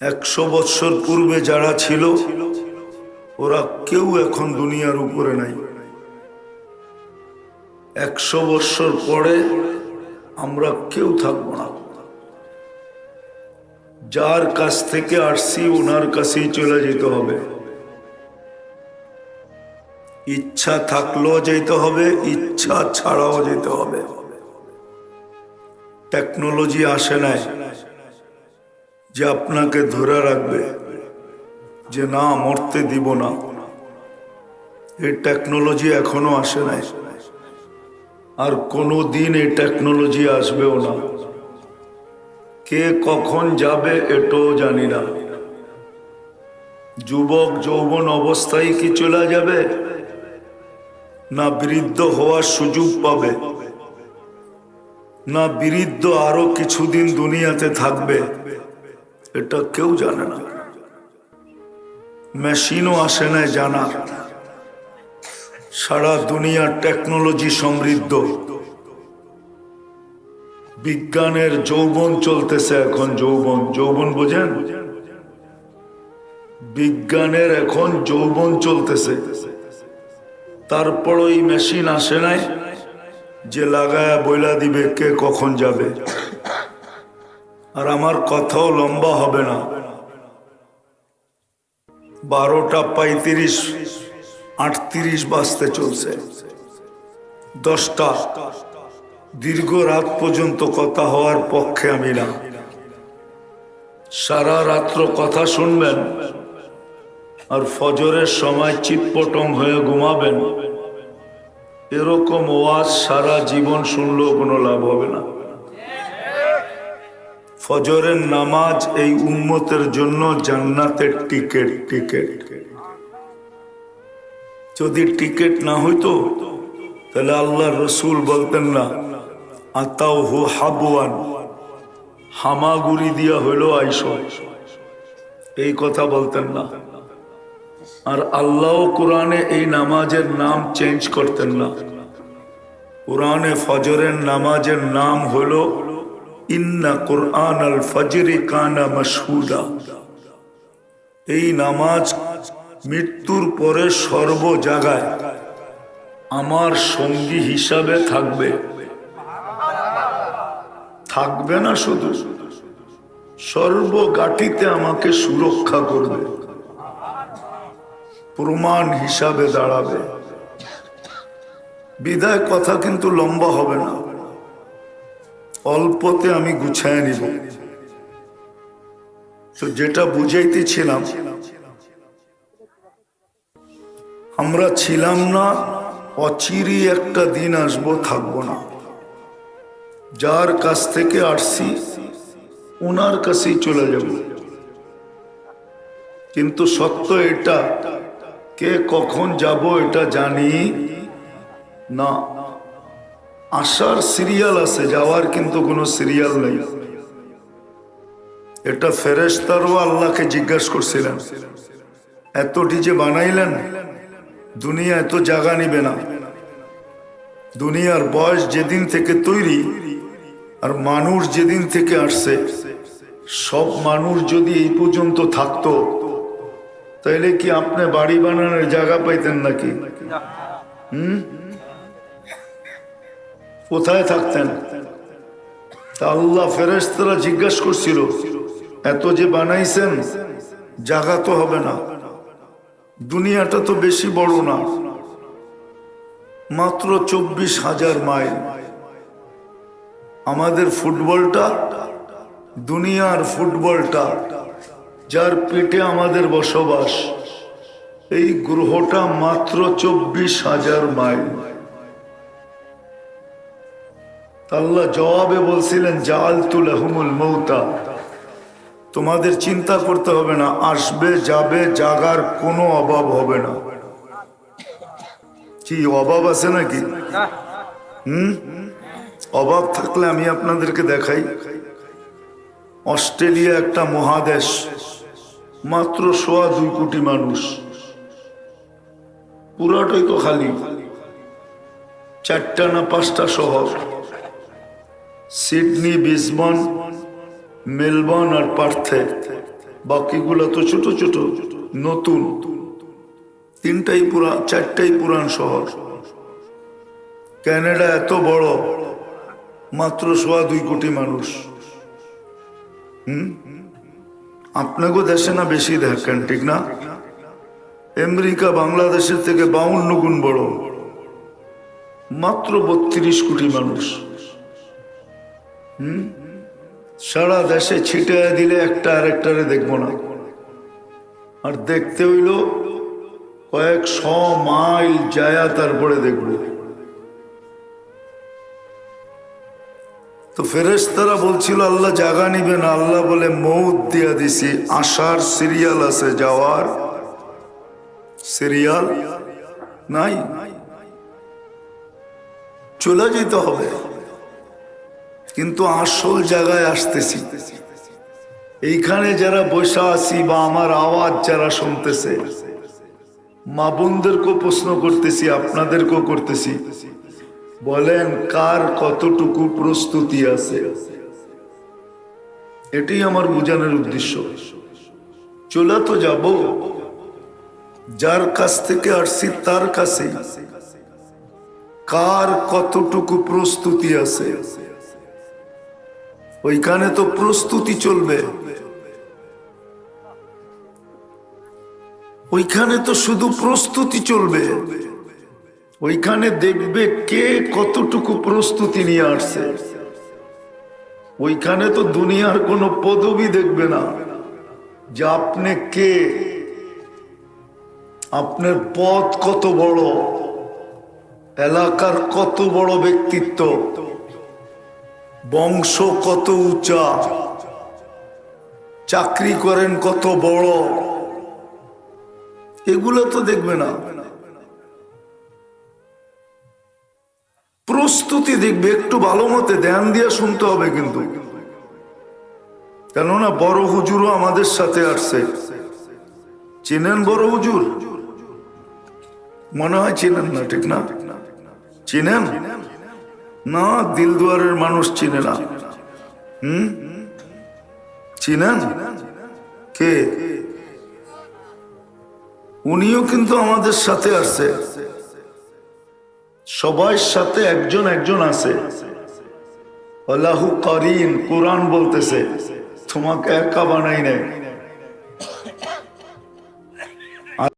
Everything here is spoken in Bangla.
একশো বৎসর পূর্বে যারা ছিল, ওরা কেউ এখন দুনিয়ার উপরে নাই। একশো বৎসর পরে আমরা কেউ থাকব না। যার কাছ থেকে আসছি, ওনার কাছেই চলে যেতে হবে। ইচ্ছা থাকলেও যেতে হবে, ইচ্ছা ছাড়াও যেতে হবে। টেকনোলজি আসে নাই। যে আপনাকে ধরে রাখবে, যে না, মরতে দিব না। এই টেকনোলজি এখনও আসে নাই। আর কোনো দিন এই টেকনোলজি আসবেও না। কে কখন যাবে এটাও জানি না। যুবক, যৌবন অবস্থায় কি চলে যাবে? না বৃদ্ধ হওয়ার সুযোগ পাবে? না বৃদ্ধ আরও কিছুদিন দুনিয়াতে থাকবে? এটা কেউ জানে না। মেশিনও আসে না জানা। সারা দুনিয়ার টেকনোলজি সমৃদ্ধ। বিজ্ঞানের যৌবন চলতেছে এখন, যৌবন। যৌবন বোঝেন? বিজ্ঞানের এখন যৌবন চলতেছে। তারপর ওই মেশিন আসে নাই যে লাগায়া বইলা দিবে কে কখন যাবে। আর আমার কথাও লম্বা হবে না। বারোটা পঁয়ত্রিশ, আটত্রিশ বাজতে চলছে। দশটা, দীর্ঘ রাত পর্যন্ত কথা হওয়ার পক্ষে আমি না। সারা রাত্র কথা শুনবেন আর ফজরের সময় চিৎপটং হয়ে ঘুমাবেন। এরকম ওয়াজ সারা জীবন শুনলেও কোনো লাভ হবে না। ফজরের নামাজ এই উম্মতের জন্য জান্নাতের টিকেট টিকেট। যদি টিকেট না হইতো, তাহলে আল্লাহ রসুল বলতেন না আতাও হু হাবুয়ান হামাগুড়ি দিয়া হইল আইস। এই কথা বলতেন না। আর আল্লাহ কোরআনে এই নামাজের নাম চেঞ্জ করতেন না। কোরআনে ফজরের নামাজের নাম হলো এই নামাজ মৃত্যুর পরে সর্ব জায়গায় আমার সঙ্গী হিসাবে থাকবে। থাকবে না শুধু সর্বগাঠিতে আমাকে সুরক্ষা করবে। প্রমাণ হিসাবে দাঁড়াবে। বিদায় কথা কিন্তু লম্বা হবে না। অল্পতে আমি গুছায় নিব। তো যেটা বুঝাইতেছিলাম, আমরা ছিলাম না অচিরি একটা দিন আসব, থাকব না। যার কাছ থেকে আসছি ওনার কাছেই চলে যাব। কিন্তু সত্য এটা, কে কখন যাব এটা জানি না। আসার সিরিয়াল আছে যাওয়ার কিন্তু কোনো সিরিয়াল নেই। এটা ফেরেস্তারও আল্লাহকে জিজ্ঞাসা করছিলেন এতটি যে বানাইলেন দুনিয়া এত জায়গা নিবে না। দুনিয়ার বয়স যেদিন থেকে তৈরি আর মানুষ যেদিন থেকে আসছে সব মানুষ যদি এই পর্যন্ত থাকতো তাইলে কি আপনি বাড়ি বানানোর জায়গা পাইতেন নাকি? হুম? কোথায় থাকতেন? তা আল্লাহ ফেরেস্তারা জিজ্ঞাসা করছিল, এত যে বানাইছেন, জাগা তো হবে না। দুনিয়াটা তো বেশি বড় না। মাত্র চব্বিশ হাজার মাইল। আমাদের ফুটবলটা, দুনিয়ার ফুটবলটা, যার পেটে আমাদের বসবাস, এই গ্রহটা মাত্র চব্বিশ হাজার মাইল। আল্লাহ জবাবে বলছিলেন জাল তুলাহুমুল মৌতা। তোমাদের চিন্তা করতে হবে না, আসবে, যাবে, জাগার কোনো অভাব হবে না। কি, অভাব আছে নাকি? হুম? অভাব থাকলে আমি আপনাদেরকে দেখাই। অস্ট্রেলিয়া একটা মহাদেশ, মাত্র সোয়া দুই কোটি মানুষ। পুরাটাই তো খালি। চারটা না পাঁচটা শহর। সিডনি, বিসবন, মেলবর্ন আর পার্থে। বাকিগুলো তো ছোট ছোট, নতুন। তিনটাই পুরা, চারটাই পুরান শহর। ক্যানাডা এত বড়, মাত্র সোয়া দুই কোটি মানুষ। হুম? আপনাকেও দেশে না বেশি দেখেন, ঠিক না? আমেরিকা, বাংলাদেশের থেকে বাউন্ন গুণ বড়। মাত্র বত্রিশ কোটি মানুষ। হুম? সারা দেশে ছিটে দিলে একটা আরেকটারে দেখব না। আর দেখতে হইল কয়েক শ মাইল যায়া তারপরে দেখব। তো ফেরেশতারা বলছিল, আল্লাহ জাগা নিবে না। আল্লাহ বলে, মৌত দিয়া দিছি। আসার সিরিয়াল আছে যাওয়ার। সিরিয়াল নাই। চলে যেতে হবে। কিন্তু আসল জায়গায় আসতেছি। এইখানে যারা বসে আছি বা আমার আওয়াজ যারা শুনতেছে, মা বোনদেরকেও প্রশ্ন করতেছি, আপনাদেরকেও করতেছি। বলেন, কার কতটুকু প্রস্তুতি আছে? এটাই আমার বোঝানোর উদ্দেশ্য। চলে তো যাব। যার কাছ থেকে আসছি, তার কাছে কার কতটুকু প্রস্তুতি আছে আছে? ওইখানে তো প্রস্তুতি চলবে। ওইখানে তো শুধু প্রস্তুতি চলবে। ওইখানে দেখবে কে কতটুকু প্রস্তুতি নিয়ে আসছে। ওইখানে তো দুনিয়ার কোনো পদবি দেখবে না। যে আপনি কে? আপনার পথ কত বড়? এলাকার কত বড় ব্যক্তিত্ব? বংশ কত উঁচা, চাকরি করেন কত বড়, এগুলো তো দেখবে না। প্রস্তুতি দেখবে, একটু ভালো মতে ধ্যান দিয়ে শুনতে হবে কিন্তু। কেননা বড় হুজুরও আমাদের সাথে আসছে। চিনেন বড় হুজুর? মনে হয় চিনেন না, ঠিক না? চিনেন? না, দিলদুয়ারের মানুষ চিনে না। হুম? চিনেন? কে? উনিও কিন্তু আমাদের সাথে আসছে সবার সাথে একজন একজন আছে। আল্লাহু করিন কোরআন বলতেছে, তোমাকে একা বানাই নাই।